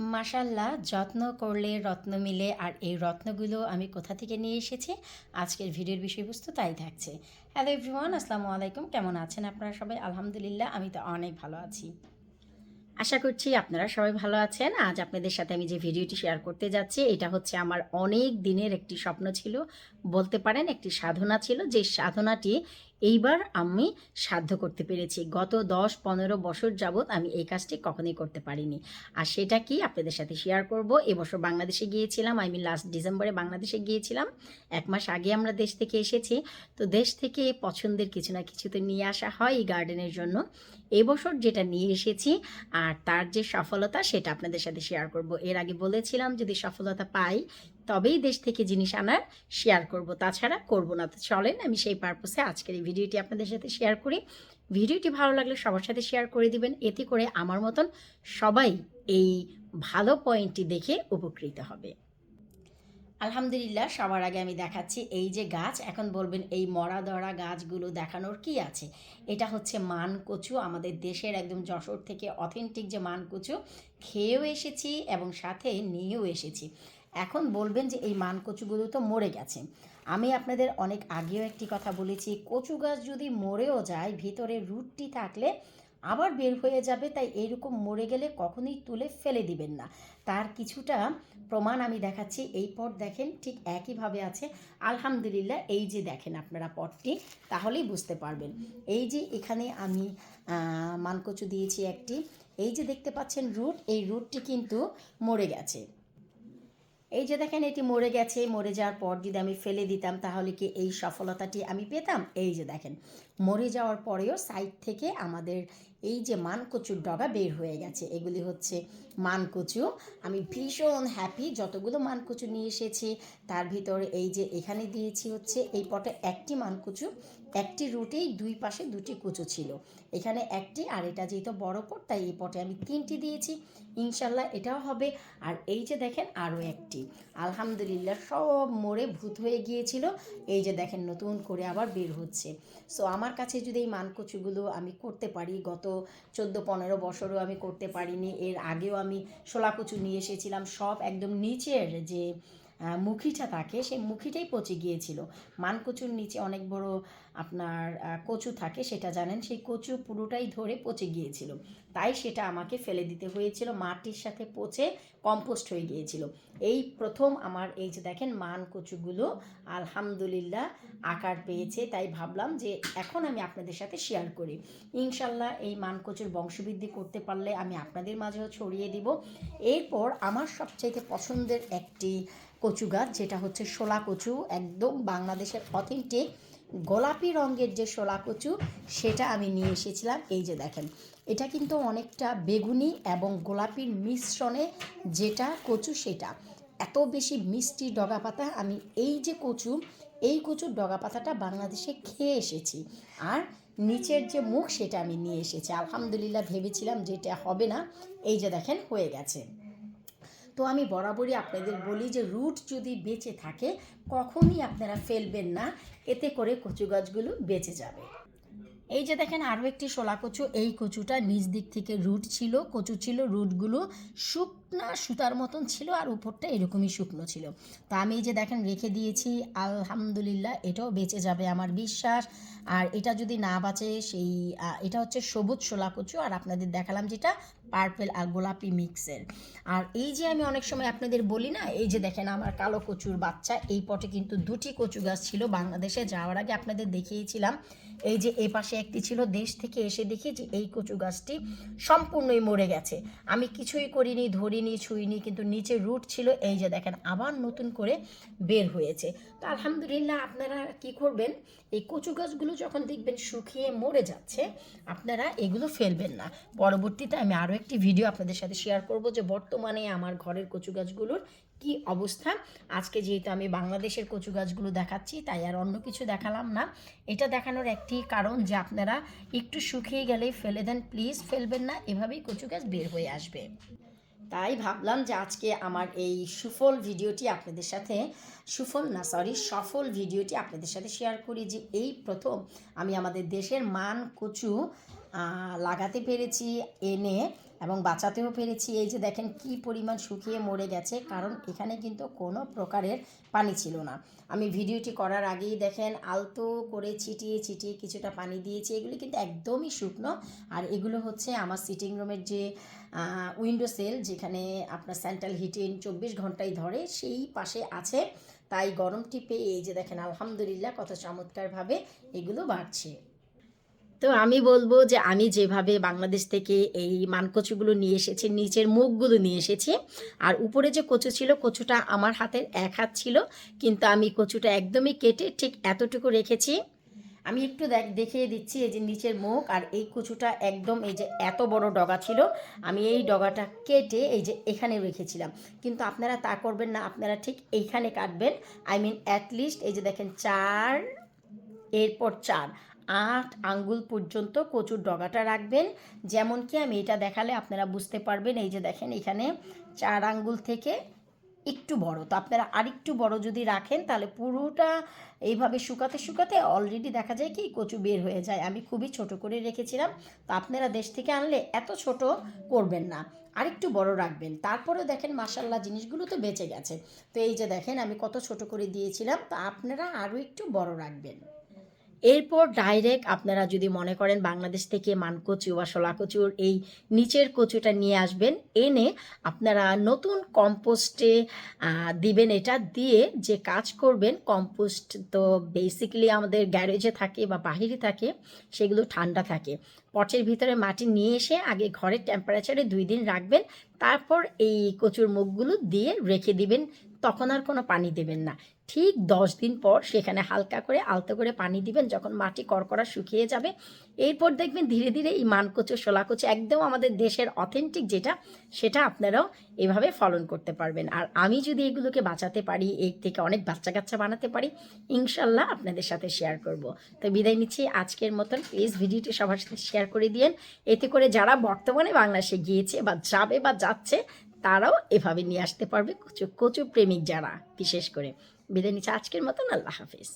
মাশাল্লাহ যত্ন করলে রত্ন মিলে আর এই রত্নগুলো আমি কোথা থেকে নিয়ে এসেছি? আজকের ভিডিওর বিষয়বস্তু তাই থাকছে। হ্যালো এভরিওয়ান আসসালামু আলাইকুম। কেমন আছেন আপনারা সবাই? আলহামদুলিল্লাহ, আমি তো অনেক ভালো আছি। আশা করছি আপনারা সবাই ভালো আছেন। আজ আপনাদের সাথে আমি যে ভিডিওটি শেয়ার করতে যাচ্ছি, এটা হচ্ছে আমার অনেক দিনের একটি স্বপ্ন ছিল। বলতে পারেন একটি সাধনা ছিল, যে সাধনাটি এইবার আমি সাধ্য করতে পেরেছি। গত দশ পনেরো বছর যাবৎ আমি এই কাজটি কখনোই করতে পারিনি। আর সেটা কি আপনাদের সাথে শেয়ার করব? এবছর বাংলাদেশে গিয়েছিলাম আমি লাস্ট ডিসেম্বরে বাংলাদেশে গিয়েছিলাম। এক মাস আগে আমরা দেশ থেকে এসেছি। তো দেশ থেকে পছন্দের কিছু না কিছু তো নিয়ে আসা হয় এই গার্ডেনের জন্য। এবছর যেটা নিয়ে এসেছি আর তার যে সফলতা সেটা আপনাদের সাথে শেয়ার করব। এর আগে বলেছিলাম যদি সফলতা পাই তবেই দেশ থেকে জিনিস আনার শেয়ার করব। তাছাড়া করব না। তো চলেন আমি সেই পারপোসে আজকের এই ভিডিওটি আপনাদের সাথে শেয়ার করি। ভিডিওটি ভালো লাগলে সবার সাথে শেয়ার করে দিবেন। এতে করে আমার মতন সবাই এই ভালো পয়েন্টটি দেখে উপকৃত হবে। আলহামদুলিল্লাহ, সবার আগে আমি দেখাচ্ছি এই যে গাছ। এখন বলবেন এই মরা দরা গাছগুলো দেখানোর কি আছে? এটা হচ্ছে মান কচু আমাদের দেশের একদম যশোর থেকে অথেন্টিক যে মান কচু খেয়েও এসেছি এবং সাথে নিয়েও এসেছি। এখন বলবেন যে এই মান কচুগুলো তো মরে গেছে। আমি আপনাদের অনেক আগেও একটি কথা বলেছি, কচু গাছ যদি মরেও যায়, ভিতরে রুটটি থাকলে আবার বের হয়ে যাবে, তাই এইরকম মরে গেলে কখনোই তুলে ফেলে দিবেন না। তার কিছুটা প্রমাণ আমি দেখাচ্ছি, এই পট দেখেন ঠিক একইভাবে আছে। আলহামদুলিল্লাহ, এই যে দেখেন আপনারা পটটি, তাহলেই বুঝতে পারবেন। এই যে এখানে আমি মানকচু দিয়েছি একটি, এই যে দেখতে পাচ্ছেন রুট, এই রুটটি কিন্তু মরে গেছে। এই যে দেখেন, এটি মরে গেছে। মরে যাওয়ার পর যদি আমি ফেলে দিতাম, তাহলে কি এই সফলতাটি আমি পেতাম? এই যে দেখেন, মরে যাওয়ার পরেও সাইড থেকে আমাদের এই যে মানকচুর ডগা বের হয়ে গেছে। এগুলি হচ্ছে মানকচু। আমি ভীষণ হ্যাপি যতগুলো মানকচু নিয়ে এসেছি, তার ভিতরে এই যে এখানে দিয়েছি হচ্ছে, এই পটে একটি মানকচু। একটি রুটেই দুই পাশে দুটি কুচু ছিল। এখানে একটি আর এটা যেহেতু বড় পট তাই এই পটে আমি তিনটি দিয়েছি। ইনশাল্লাহ এটাও হবে। আর এই যে দেখেন আরও একটি। আলহামদুলিল্লাহ সব মরে ভূত হয়ে গিয়েছিল। এই যে দেখেন নতুন করে আবার বের হচ্ছে। সো আমার কাছে যদি এই মানকচুগুলো আমি করতে পারি, গত চোদ্দ পনেরো বছরও আমি করতে পারিনি। এর আগেও আমি শোলা কচু নিয়ে এসেছিলাম। সব একদম নিচের যে মুখিটা থাকে, সেই মুখিটাই পচে গিয়েছিল। মানকুচুর নিচে অনেক বড় আপনার কচু থাকে সেটা জানেন, সেই কচু পুরোটাই ধরে পচে গিয়েছিল। তাই সেটা আমাকে ফেলে দিতে হয়েছিল, মাটির সাথে পচে কম্পোস্ট হয়ে গিয়েছিল। এই প্রথম আমার, এই যে দেখেন মান কচুগুলো, আলহামদুলিল্লাহ আকার পেয়েছে। তাই ভাবলাম যে এখন আমি আপনাদের সাথে শেয়ার করি। ইনশাল্লাহ এই মান কচুর বংশবৃদ্ধি করতে পারলে আমি আপনাদের মাঝেও ছড়িয়ে দিব। এরপর আমার সবচাইতে পছন্দের একটি কচু গাছ, যেটা হচ্ছে শোলা কচু, একদম বাংলাদেশের অথেন্টিক গোলাপি রঙের যে শোলা কচু সেটা আমি নিয়ে এসেছিলাম। এই যে দেখেন, এটা কিন্তু অনেকটা বেগুনি এবং গোলাপির মিশ্রণে যেটা কচু, সেটা। এত বেশি মিষ্টি ডগা পাতা আমি এই যে কচু, এই কচুর ডগা পাতাটা বাংলাদেশে খেয়ে এসেছি। আর নিচের যে মুখ, সেটা আমি নিয়ে এসেছি। আলহামদুলিল্লাহ, ভেবেছিলাম যে এটা হবে না। এই যে দেখেন, হয়ে গেছে। তো আমি বরাবরই আপনাদের বলি যে রুট যদি বেঁচে থাকে, কখনই আপনারা ফেলবেন না। এতে করে কচু গাছগুলো বেঁচে যাবে। এই যে দেখেন, আরও একটি শোলা কচু। এই কচুটা নিচ দিক থেকে রুট ছিল, কচু ছিল, রুটগুলো শুকনা সুতার মতন ছিল আর উপরটা এরকমই শুকনো ছিল। তা আমি এই যে দেখেন, রেখে দিয়েছি, আলহামদুলিল্লাহ এটাও বেঁচে যাবে আমার বিশ্বাস। আর এটা যদি না বাঁচে, সেই এটা হচ্ছে সবুজ শোলা কচু। আর আপনাদের দেখালাম যেটা পার্পেল আর গোলাপি মিক্সের। আর এই যে আমি অনেক সময় আপনাদের বলি না, এই যে দেখেন আমার কালো কচুর বাচ্চা, এই পটে কিন্তু দুটি কচু গাছ ছিল বাংলাদেশে, যাওয়ার আগে আপনাদের দেখিয়েছিলাম। এই যে এ পাশে একটি ছিল, দেশ থেকে এসে দেখি যে এই কচু গাছটি সম্পূর্ণই মরে গেছে। আমি কিছুই করিনি, ধরিনি, ছুঁইনি, কিন্তু নিচে রুট ছিল, এই যে দেখেন আবার নতুন করে বের হয়েছে। তো আলহামদুলিল্লাহ আপনারা কি করবেন, এই কচু গাছগুলো যখন দেখবেন শুকিয়ে মরে যাচ্ছে, আপনারা এগুলো ফেলবেন না। পরবর্তীতে আমি আরও একটি ভিডিও আপনাদের সাথে শেয়ার করব যে বর্তমানে আমার ঘরের কচু গাছগুলোর কি অবস্থা। আজকে যেহেতু আমি বাংলাদেশের কচু গাছগুলো দেখাচ্ছি, তাই আর অন্য কিছু দেখালাম না। এটা দেখানোর একটি কারণ যে আপনারা একটু শুকিয়ে গেলেই ফেলে দেন প্লিজ ফেলবেন না, এভাবেই কচু গাছ বের হয়ে আসবে। তাই ভাবলাম যে আজকে আমার এই সুফল ভিডিওটি আপনাদের সাথে, সুফল না সরি সফল ভিডিওটি আপনাদের সাথে শেয়ার করি যে এই প্রথম আমি আমাদের দেশের মান কচু লাগাতে পেরেছি, এনে এবং বাঁচাতেও পেরেছি। এই যে দেখেন কি পরিমাণ শুকিয়ে মরে গেছে, কারণ এখানে কিন্তু কোনো প্রকারের পানি ছিল না। আমি ভিডিওটি করার আগেই দেখেন আলতো করে ছিটিয়ে ছিটিয়ে কিছুটা পানি দিয়েছি। এগুলি কিন্তু একদমই শুকনো। আর এগুলো হচ্ছে আমার সিটিং রুমের যে উইন্ডো সেল যেখানে আপনার সেন্ট্রাল হিটিং চব্বিশ ঘন্টায় ধরে, সেই পাশে আছে। তাই গরম টিপে এই যে দেখেন, আলহামদুলিল্লাহ, কত চমৎকারভাবে এগুলো বাড়ছে। তো আমি বলব যে আমি যেভাবে বাংলাদেশ থেকে এই মানকচুগুলো নিয়ে এসেছি, নিচের মুখগুলো নিয়ে এসেছি, আর উপরে যে কচু ছিল, কচুটা আমার হাতের এক হাত ছিল, কিন্তু আমি কচুটা একদমই কেটে ঠিক এতটুকু রেখেছি। আমি একটু দেখ, দেখিয়ে দিচ্ছি এই যে নিচের মুখ, আর এই কচুটা একদম এই যে এত বড় ডগা ছিল, আমি এই ডগাটা কেটে এই যে এখানে রেখেছিলাম। কিন্তু আপনারা তা করবেন না, আপনারা ঠিক এইখানে কাটবেন। আই মিন অ্যাটলিস্ট এই যে দেখেন, চার, এরপর চার। আট আঙ্গুল পর্যন্ত কচুর ডগাটা রাখবেন। যেমন কি আমি এটা দেখালে আপনারা বুঝতে পারবেন, এই যে দেখেন এখানে চার আঙ্গুল থেকে একটু বড়। তো আপনারা আরেকটু বড় যদি রাখেন, তাহলে পুরোটা এইভাবে শুকাতে শুকাতে অলরেডি দেখা যায় কি কচু বের হয়ে যায়। আমি খুবই ছোট করে রেখেছিলাম, তো আপনারা দেশ থেকে আনলে এত ছোট করবেন না। আরেকটু বড় রাখবেন। তারপরেও দেখেন মাসাল্লাহ জিনিসগুলো তো বেঁচে গেছে। তো এই যে দেখেন আমি কত ছোট করে দিয়েছিলাম, তা আপনারা আরও একটু বড় রাখবেন। এরপর ডাইরেক্ট আপনারা যদি মনে করেন বাংলাদেশ থেকে মানকচু বা শোলা কচুর এই নিচের কচুটা নিয়ে আসবেন, এনে আপনারা নতুন কম্পোস্টে দিবেন এটা দিয়ে যে কাজ করবেন কম্পোস্ট তো বেসিক্যালি আমাদের গ্যারেজে থাকে বা বাহিরে থাকে, সেগুলো ঠান্ডা থাকে। পটের ভিতরে মাটি নিয়ে এসে আগে ঘরের টেম্পারেচারে দুই দিন রাখবেন, তারপর এই কচুর মুখগুলো দিয়ে রেখে দিবেন, তখন আর কোনো পানি দেবেন না। ঠিক দশ দিন পর সেখানে হালকা করে আলতো করে পানি দিবেন, যখন মাটি করকরা শুকিয়ে যাবে। এরপর দেখবেন ধীরে ধীরে এই মানকচু, শোলাকচু একদম আমাদের দেশের অথেন্টিক যেটা, সেটা আপনারাও এভাবে ফলন করতে পারবেন। আর আমি যদি এগুলোকে বাঁচাতে পারি, এর থেকে অনেক বাচ্চা কাচ্চা বানাতে পারি, ইনশাল্লাহ আপনাদের সাথে শেয়ার করব। তো বিদায় নিচ্ছি আজকের মতন। প্লিজ ভিডিওটি সবার সাথে শেয়ার করে দিয়েন। এতে করে যারা বর্তমানে বাংলাদেশে গিয়েছে বা যাবে বা যাচ্ছে, তারাও এভাবে নিয়ে আসতে পারবে। কচু কচু প্রেমিক যারা, বিশেষ করে। বিদায় নিচ্ছি আজকের মতন আল্লাহ হাফিজ।